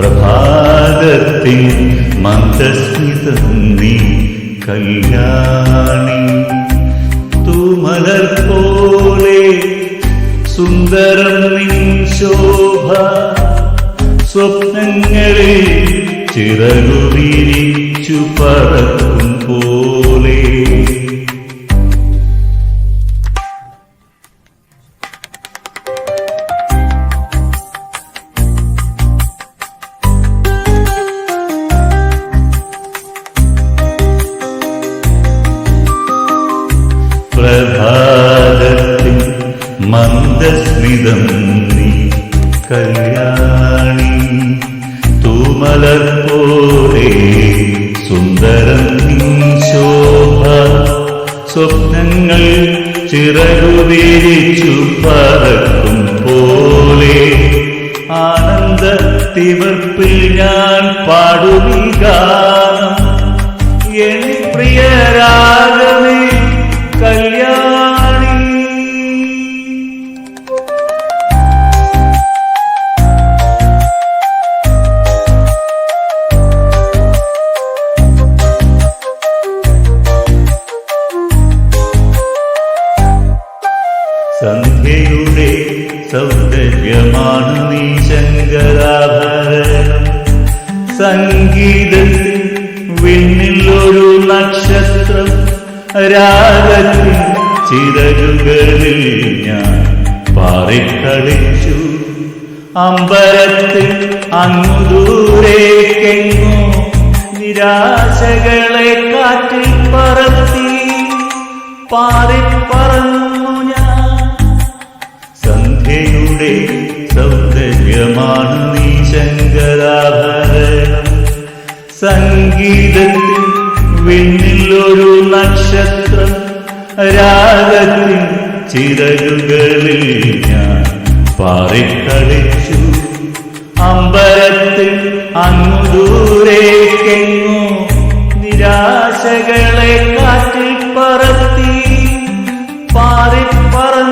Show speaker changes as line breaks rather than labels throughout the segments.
പ്രഭാതത്തിൽ മന്ദസ്മിതം നീ കല്യാണി. തൂമലർ പോലെ സുന്ദരം നിൻ ശോഭ സ്വപ്നങ്ങളിൽ ചിറകു പറക്കും പോലെ. മന്ദസ്മിതം നീ കല്യാണി തൂമലർ പോലെ സുന്ദരം ശോഭ സ്വപ്നങ്ങൾ ചിറകു വിരിച്ചു പറക്കും പോലെ. ആനന്ദ തിവർപ്പിൽ ഞാൻ പാടുക എനി എൻ സംഗീതത്തിൽ വിണ്ണിലൊരു നക്ഷത്രം രാഗത്തിൽ ചിറകുകളിൽ ഞാൻ പാറിക്കളിച്ചു. അമ്പരത്തിൽ അങ്ങു നിരാശകളെ കാറ്റിൽ പറത്തി. പാറിപ്പറന്നു ഞാൻ. സന്ധ്യയുടെ സൗന്ദര്യമാണ് നീ ശങ്കരാഭരണം സംഗീതത്തിൽ വിണ്ണിലൊരു നക്ഷത്രം രാഗത്തിൽ ചിറകുകളിൽ ഞാൻ പാറിക്കളിച്ചു അമ്പരത്തിൽ അങ്ങു ദൂരേക്കെങ്ങോ നിരാശകളെ കാറ്റിൽ പറത്തി പാറിപ്പറന്നു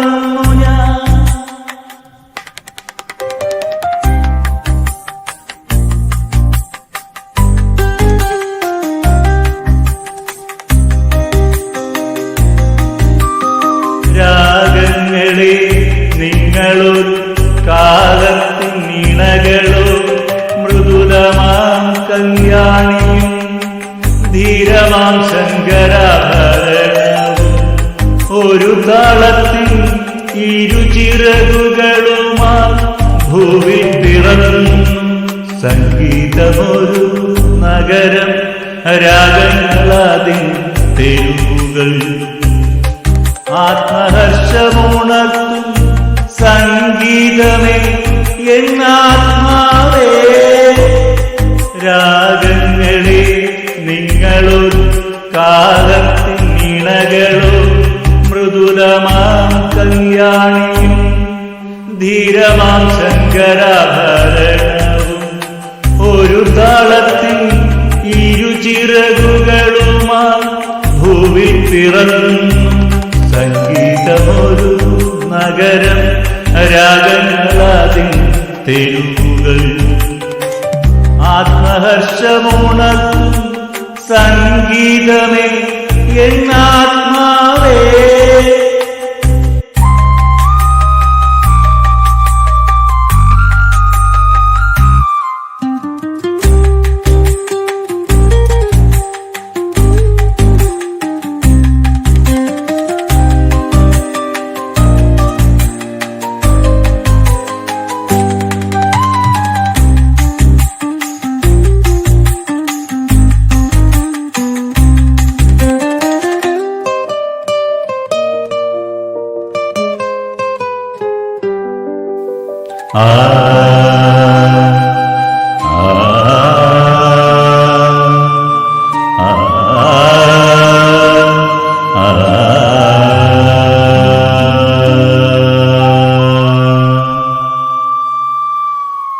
ധീരമാം ശങ്കരാഭരണവും ഒരു കാലത്തിൽ ഇരുചിറകുകളുമാ ഭൂവി പിറന്നു. സംഗീതമൊരു നഗരം രാഗങ്ങളാതി തെരുവുകൾ. ആത്മഹർഷമുണർത്തും സംഗീതമേ എന്നാത്മാവേ. ധീരമാം ശങ്കരാഭരണവും ഒരു താളത്തിൽ ഇരുചിറകുകളുമാ ഭൂവിൽ പിറന്നു. സംഗീതമൊരു നഗരം രാഗങ്ങളാതിൽ തെരുവുകൾ. ആത്മഹർഷമുണർത്തും സംഗീതമേ എന്നാത്മാവേ.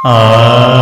ആ